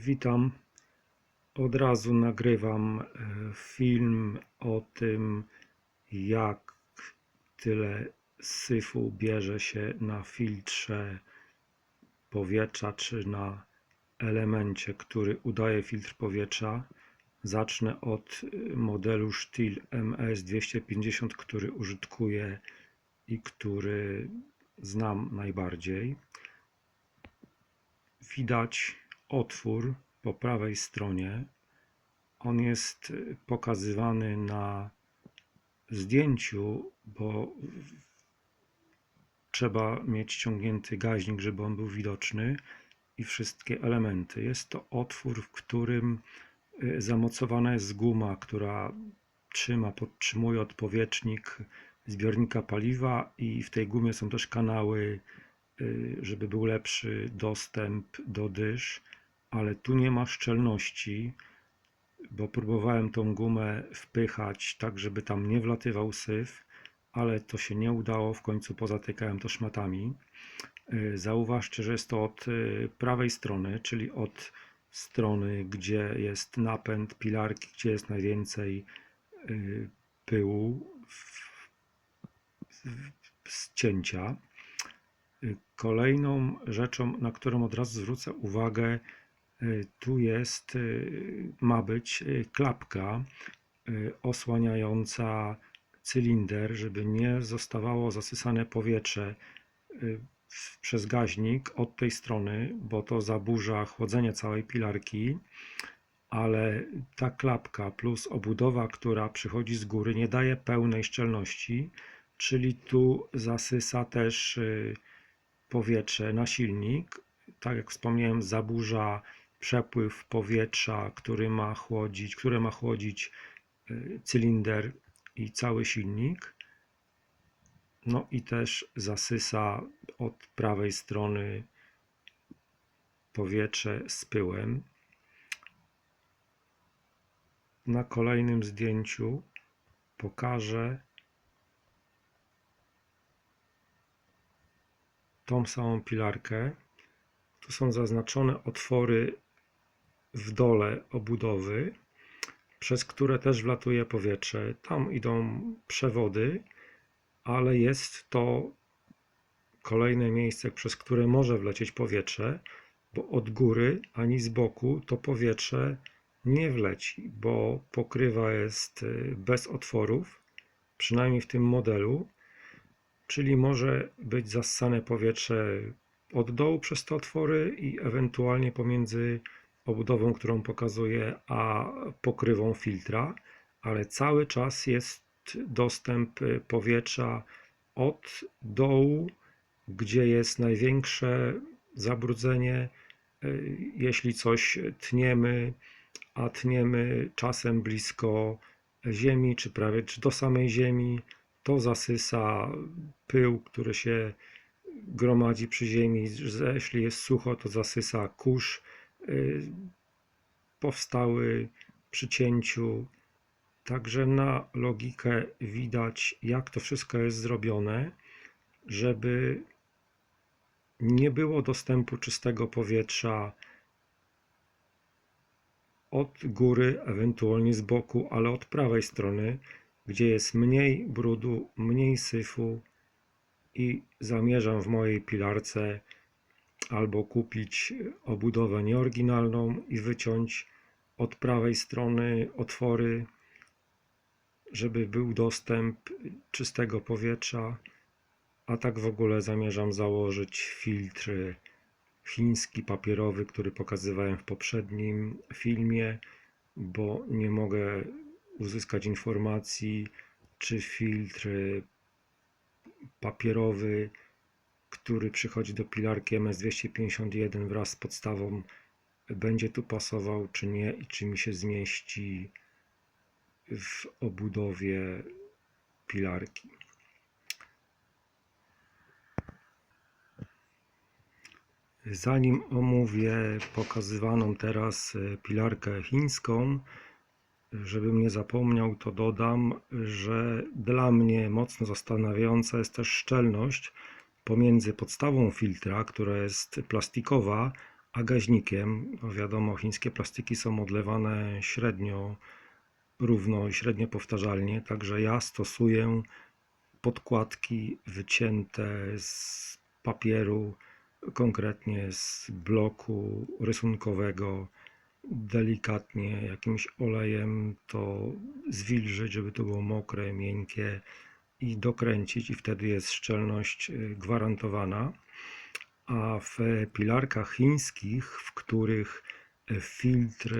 Witam. Od razu nagrywam e, film o tym, jak tyle syfu bierze się na filtrze powietrza czy na elemencie, który udaje filtr powietrza. Zacznę od e, modelu Stihl MS250, który użytkuję i który znam najbardziej. Widać otwór po prawej stronie. On jest y, pokazywany na zdjęciu, bo trzeba mieć ściągnięty gaźnik, żeby on był widoczny i wszystkie elementy. Jest to otwór, w którym y, zamocowana jest guma, która trzyma, podtrzymuje odpowietrznik zbiornika paliwa i w tej gumie są też kanały, y, żeby był lepszy dostęp do dysz ale tu nie ma szczelności, bo próbowałem tą gumę wpychać tak, żeby tam nie wlatywał syf, ale to się nie udało, w końcu pozatykałem to szmatami. Y, zauważcie, że jest to od y, prawej strony, czyli od strony, gdzie jest napęd pilarki, gdzie jest najwięcej y, pyłu z cięcia. Kolejną rzeczą, na którą od razu zwrócę uwagę, tu jest, y, ma być y, klapka osłaniająca cylinder, żeby nie zostawało zasysane powietrze przez gaźnik od tej strony, bo to zaburza chłodzenie całej pilarki, ale ta klapka plus obudowa, która przychodzi z góry, nie daje pełnej szczelności, czyli tu zasysa też powietrze na silnik. Tak jak wspomniałem, zaburza przepływ powietrza, który ma chłodzić, które ma chłodzić y, cylinder i cały silnik. No i też zasysa od prawej strony powietrze z pyłem. Na kolejnym zdjęciu pokażę tą samą pilarkę. Tu są zaznaczone otwory w dole obudowy, przez które też wlatuje powietrze. Tam idą przewody, ale jest to kolejne miejsce, przez które może wlecieć powietrze, bo od góry ani z boku to powietrze nie wleci, bo pokrywa jest y, bez otworów, przynajmniej w tym modelu, czyli może być zassane powietrze od dołu przez te otwory i ewentualnie pomiędzy obudową, którą pokazuję, a pokrywą filtra, ale cały czas jest dostęp powietrza od dołu, gdzie jest największe zabrudzenie. Jeśli coś tniemy, a tniemy czasem blisko ziemi, czy prawie czy do samej ziemi, to zasysa pył, który się gromadzi przy ziemi. Jeśli jest sucho, to zasysa kurz Y, powstały przy cięciu. Także na logikę widać, jak to wszystko jest zrobione, żeby nie było dostępu czystego powietrza od góry, ewentualnie z boku, ale od prawej strony, gdzie jest mniej brudu, mniej syfu i zamierzam w mojej pilarce albo kupić obudowę nieoryginalną i wyciąć od prawej strony otwory, żeby był dostęp czystego powietrza, a tak w ogóle zamierzam założyć filtr chiński papierowy, który pokazywałem w poprzednim filmie, bo nie mogę uzyskać informacji, czy filtr papierowy który przychodzi do pilarki MS251 wraz z podstawą będzie tu pasował czy nie i czy mi się zmieści w obudowie pilarki. Zanim omówię pokazywaną teraz pilarkę chińską, żebym nie zapomniał, to dodam, że dla mnie mocno zastanawiająca jest też szczelność pomiędzy podstawą filtra, która jest plastikowa, a gaźnikiem. No wiadomo, chińskie plastiki są odlewane średnio równo i średnio powtarzalnie, także ja stosuję podkładki wycięte z papieru, konkretnie z bloku rysunkowego, delikatnie jakimś olejem to zwilżyć, żeby to było mokre, miękkie i dokręcić i wtedy jest szczelność y, gwarantowana. A w pilarkach chińskich, w których filtr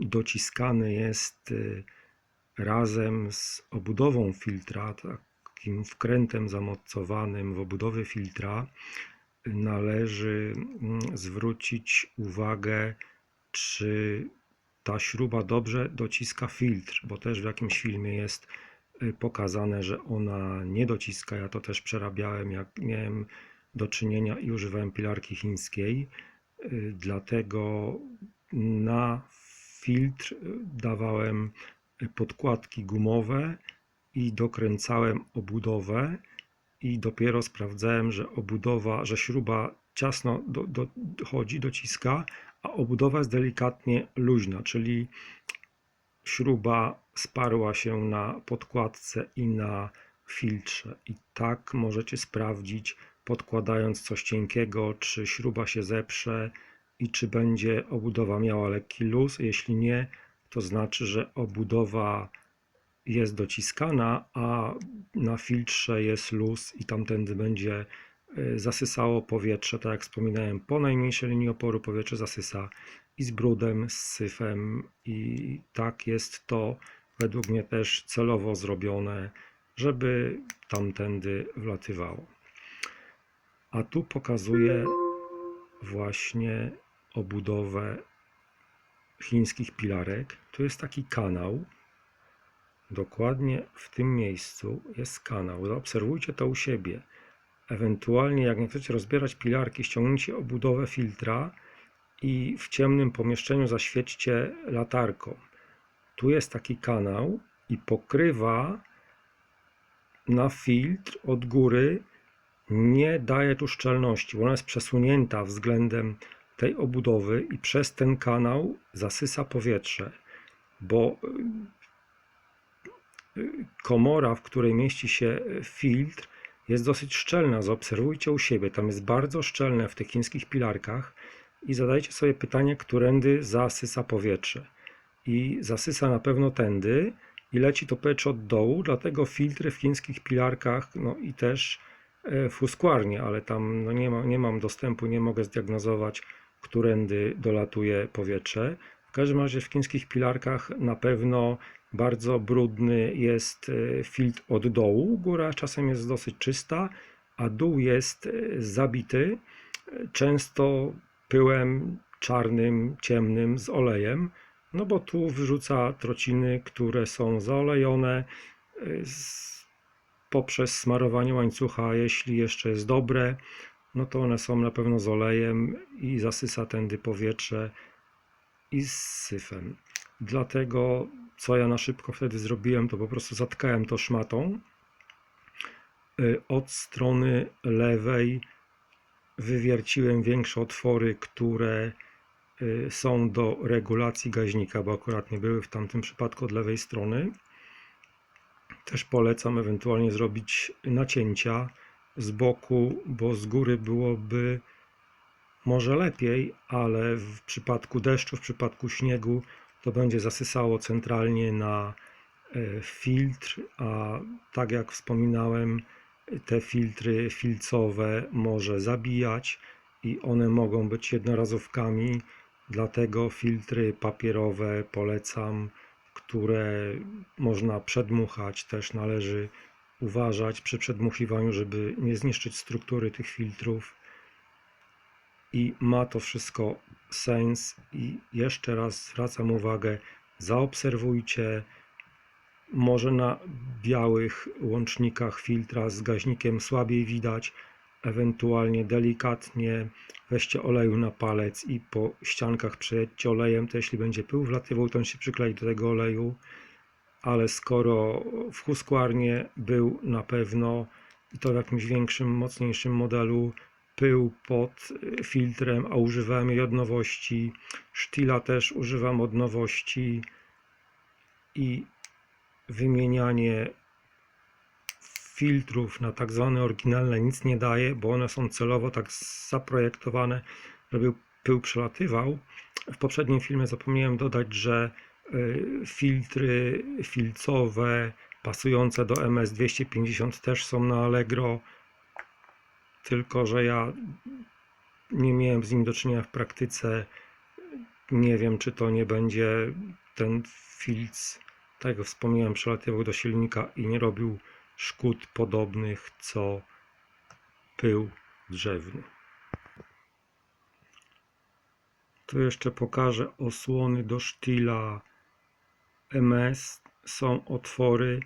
dociskany jest y, razem z obudową filtra, takim wkrętem zamocowanym w obudowie filtra, należy mm, zwrócić uwagę, czy ta śruba dobrze dociska filtr, bo też w jakimś filmie jest y, pokazane, że ona nie dociska. Ja to też przerabiałem, jak miałem do czynienia i używałem pilarki chińskiej. Y, Dlatego na filtr y, dawałem podkładki gumowe i dokręcałem obudowę i dopiero sprawdzałem, że obudowa, że śruba ciasno do, do, dochodzi, dociska, a obudowa jest delikatnie luźna, czyli śruba sparła się na podkładce i na filtrze. I tak możecie sprawdzić, podkładając coś cienkiego, czy śruba się zeprze i czy będzie obudowa miała lekki luz. Jeśli nie, to znaczy, że obudowa jest dociskana, a na filtrze jest luz i tamtędy będzie y, zasysało powietrze, tak jak wspominałem, po najmniejszej linii oporu powietrze zasysa i z brudem, z syfem i tak jest to według mnie też celowo zrobione, żeby tamtędy wlatywało. A tu pokazuję właśnie obudowę chińskich pilarek. Tu jest taki kanał. Dokładnie w tym miejscu jest kanał. Zaobserwujcie to u siebie. Ewentualnie, jak nie chcecie rozbierać pilarki, ściągnijcie obudowę filtra i w ciemnym pomieszczeniu zaświećcie latarką. Tu jest taki kanał i pokrywa na filtr od góry nie daje tu szczelności. Ona jest przesunięta względem tej obudowy i przez ten kanał zasysa powietrze, bo y, y, komora, w której mieści się filtr, jest dosyć szczelna. Zaobserwujcie u siebie, tam jest bardzo szczelne w tych chińskich pilarkach i zadajcie sobie pytanie, którędy zasysa powietrze. I zasysa na pewno tędy i leci to powietrze od dołu, dlatego filtry w chińskich pilarkach, no i też e, w huskwarni, ale tam no nie, ma, nie mam dostępu, nie mogę zdiagnozować, którędy dolatuje powietrze. W każdym razie w chińskich pilarkach na pewno bardzo brudny jest e, filtr od dołu. Góra czasem jest dosyć czysta, a dół jest e, zabity, często pyłem czarnym, ciemnym z olejem, no bo tu wyrzuca trociny, które są zaolejone z, poprzez smarowanie łańcucha, jeśli jeszcze jest dobre, no to one są na pewno z olejem i zasysa tędy powietrze i z syfem. Dlatego, co ja na szybko wtedy zrobiłem, to po prostu zatkałem to szmatą. Y, od strony lewej wywierciłem większe otwory, które y, są do regulacji gaźnika, bo akurat nie były w tamtym przypadku od lewej strony. Też polecam ewentualnie zrobić nacięcia z boku, bo z góry byłoby może lepiej, ale w przypadku deszczu, w przypadku śniegu to będzie zasysało centralnie na e, filtr, a tak jak wspominałem, te filtry filcowe może zabijać i one mogą być jednorazówkami, dlatego filtry papierowe polecam, które można przedmuchać, też należy uważać przy przedmuchiwaniu, żeby nie zniszczyć struktury tych filtrów. I ma to wszystko sens. I jeszcze raz zwracam uwagę, zaobserwujcie. Może na białych łącznikach filtra z gaźnikiem słabiej widać, ewentualnie delikatnie weźcie oleju na palec i po ściankach przejedźcie olejem, to jeśli będzie pył wlatywał, to on się przyklei do tego oleju ale skoro w Husqvarnie był na pewno i to w jakimś większym, mocniejszym modelu, pył pod y, filtrem, a używałem jej od nowości. Sztila też używam od nowości i wymienianie filtrów na tak zwane oryginalne nic nie daje, bo one są celowo tak zaprojektowane, żeby pył przelatywał. W poprzednim filmie zapomniałem dodać, że y, filtry filcowe pasujące do MS250 też są na Allegro, tylko że ja nie miałem z nim do czynienia w praktyce. Nie wiem, czy to nie będzie ten filc, tak jak wspomniałem, przelatywał do silnika i nie robił szkód podobnych co pył drzewny. Tu jeszcze pokażę osłony do sztila MS. Są otwory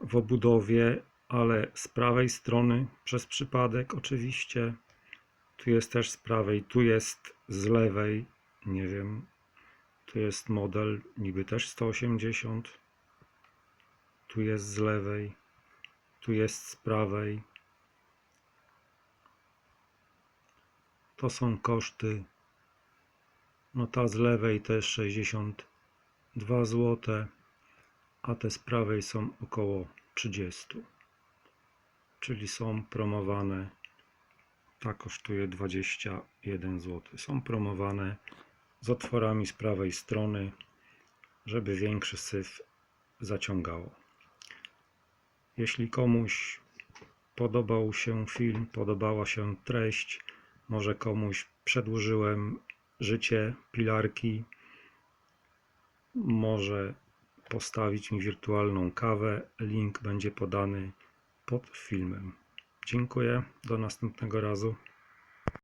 w obudowie, ale z prawej strony przez przypadek oczywiście. Tu jest też z prawej, tu jest z lewej, nie wiem. Tu jest model niby też 180. Tu jest z lewej, tu jest z prawej. To są koszty. No ta z lewej też 62 zł, a te z prawej są około 30. Czyli są promowane. Ta kosztuje 21 zł. Są promowane z otworami z prawej strony, żeby większy syf zaciągało. Jeśli komuś podobał się film, podobała się treść, może komuś przedłużyłem życie pilarki, może postawić mi wirtualną kawę. Link będzie podany pod filmem. Dziękuję. Do następnego razu.